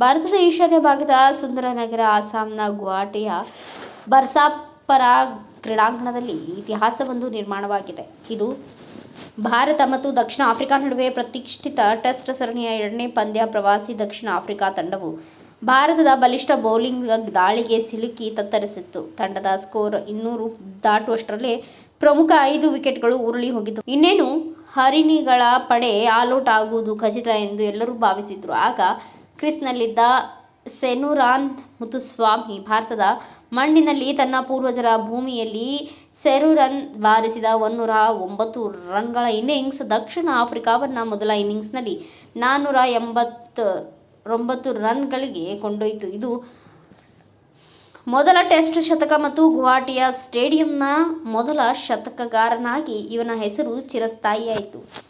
ಭಾರತದ ಈಶಾನ್ಯ ಭಾಗದ ಸುಂದರ ನಗರ ಅಸ್ಸಾಂನ ಗುವಾಹಟಿಯ ಬರ್ಸಾಪರ ಕ್ರೀಡಾಂಗಣದಲ್ಲಿ ಇತಿಹಾಸವೊಂದು ನಿರ್ಮಾಣವಾಗಿದೆ. ಇದು ಭಾರತ ಮತ್ತು ದಕ್ಷಿಣ ಆಫ್ರಿಕಾ ನಡುವೆ ಪ್ರತಿಷ್ಠಿತ ಟೆಸ್ಟ್ ಸರಣಿಯ ಎರಡನೇ ಪಂದ್ಯ ಪ್ರವಾಸಿ ದಕ್ಷಿಣ ಆಫ್ರಿಕಾ ತಂಡವು ಭಾರತದ ಬಲಿಷ್ಠ ಬೌಲಿಂಗ್ ದಾಳಿಗೆ ಸಿಲುಕಿ ತತ್ತರಿಸಿತ್ತು. ತಂಡದ ಸ್ಕೋರ್ ಇನ್ನೂರು ದಾಟುವಷ್ಟರಲ್ಲೇ ಪ್ರಮುಖ ಐದು ವಿಕೆಟ್ಗಳು ಉರುಳಿ ಹೋಗಿದ್ದವು ಇನ್ನೇನು ಹರಿಣಿಗಳ ಪಡೆ ಆಲೌಟ್ ಆಗುವುದು ಖಚಿತ ಎಂದು ಎಲ್ಲರೂ ಭಾವಿಸಿದ್ರು. ಆಗ ಕ್ರೀಸ್ನಲ್ಲಿದ್ದ ಸೆನುರಾನ್ ಮುತ್ತುಸ್ವಾಮಿ ಭಾರತದ ಮಣ್ಣಿನಲ್ಲಿ ತನ್ನ ಪೂರ್ವಜರ ಭೂಮಿಯಲ್ಲಿ ಸೆರುರನ್ ಬಾರಿಸಿದ ಒನ್ನೂರ ಒಂಬತ್ತು ರನ್ಗಳ ಇನ್ನಿಂಗ್ಸ್ ದಕ್ಷಿಣ ಆಫ್ರಿಕಾವನ್ನು ಮೊದಲ ಇನ್ನಿಂಗ್ಸ್ನಲ್ಲಿ ನಾನ್ನೂರ ಎಂಬತ್ತೊಂಬತ್ತು ರನ್ಗಳಿಗೆ ಕೊಂಡೊಯ್ತು ಇದು ಮೊದಲ ಟೆಸ್ಟ್ ಶತಕ ಮತ್ತು ಗುವಾಹಟಿಯ ಸ್ಟೇಡಿಯಂನ ಮೊದಲ ಶತಕಗಾರನಾಗಿ ಇವನ ಹೆಸರು ಚಿರಸ್ಥಾಯಿಯಾಯಿತು.